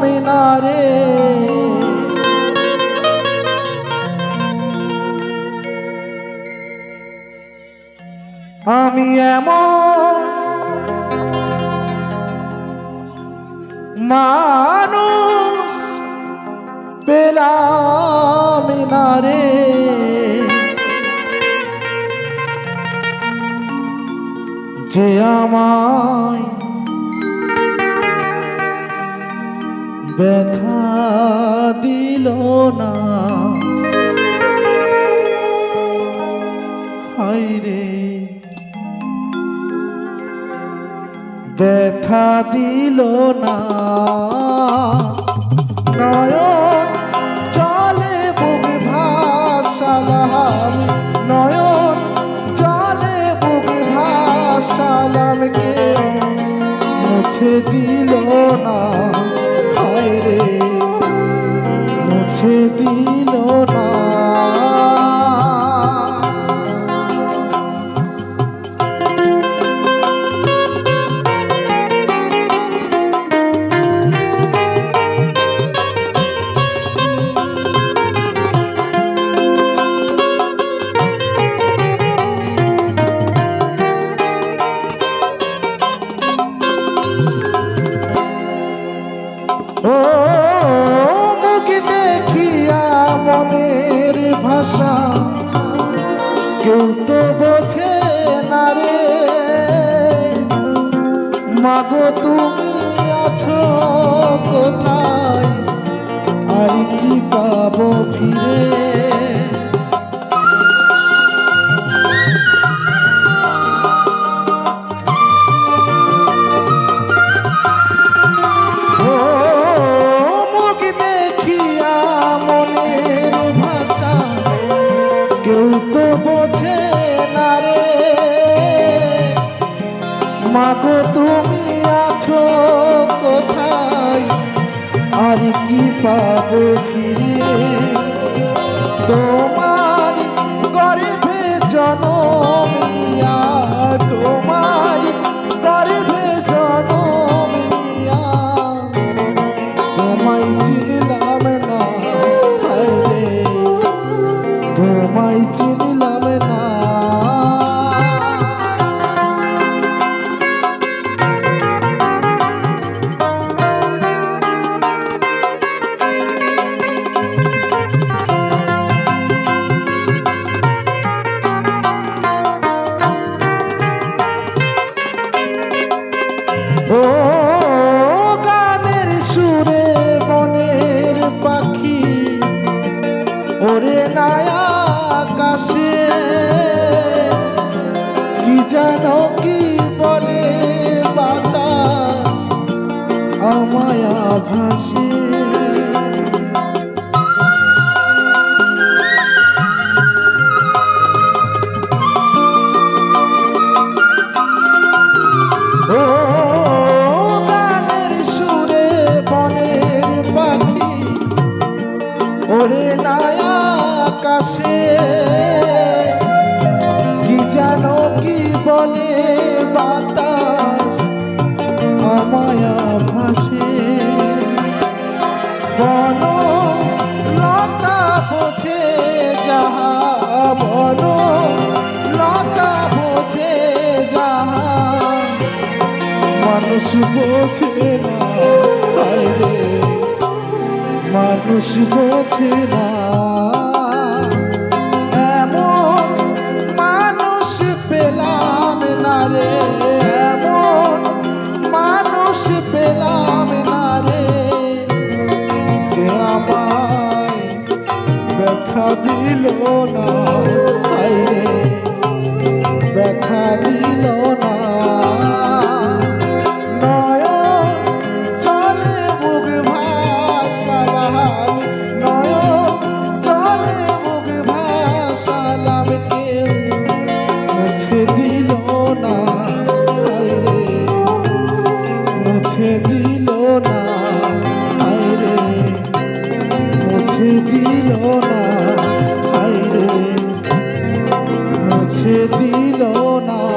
পেলাম না রে আমি এমন মানুষ পেলাম না রে যে আমায় ব্যথা দিল না। হাইরে ব্যথা দিল না। নয়ন চলে বুক ভাসালাম মাগো তুমি আছো কোথায়? আর কি পাবো ফিরে? মাগো তুমি আছো কোথায়? আর কি পাবো ফিরে? তোমার মানুষ বোঝে না। রে, মানুষ বোঝে না। এমন মানুষ মানুষ ব্যথা দিল না। ব্যথা দিল না। রে দিল না।